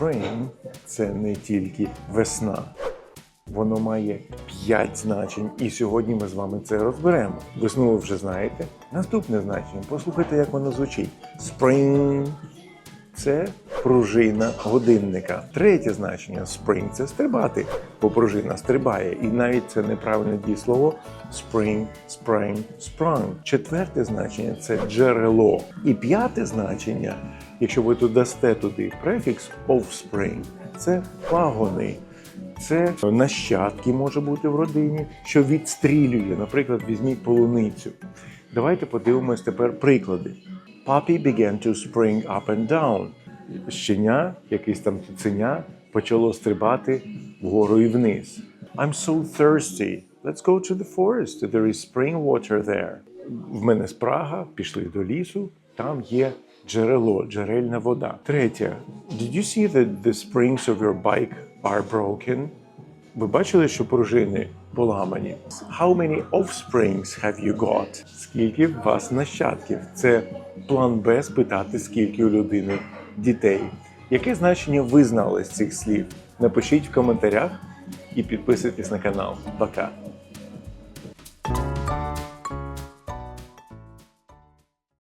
Spring – це не тільки весна. Воно має п'ять значень, і сьогодні ми з вами це розберемо. Весну ви вже знаєте. Наступне значення. Послухайте, як воно звучить. Spring – це пружина годинника. Третє значення spring – це стрибати, бо пружина стрибає. І навіть це неправильне дієслово spring, spring, sprung. Четверте значення це джерело. І п'яте значення, якщо ви додасте туди префікс offspring, це пагони. Це нащадки може бути в родині, що відстрілює. Наприклад, візьміть полуницю. Давайте подивимось тепер приклади. Puppy began to spring up and down. Щеня, якийсь там цуценя, почало стрибати вгору і вниз. I'm so thirsty. Let's go to the forest. There is spring water there. В мене спрага, пішли до лісу, там є джерело, джерельна вода. Третє. Did you see that the springs of your bike are broken? Ви бачили, що пружини поламані? How many offsprings have you got? Скільки в вас нащадків? Це план Б спитати, скільки у людини дітей. Яке значення ви знали з цих слів? Напишіть в коментарях і підписуйтесь на канал. Пока!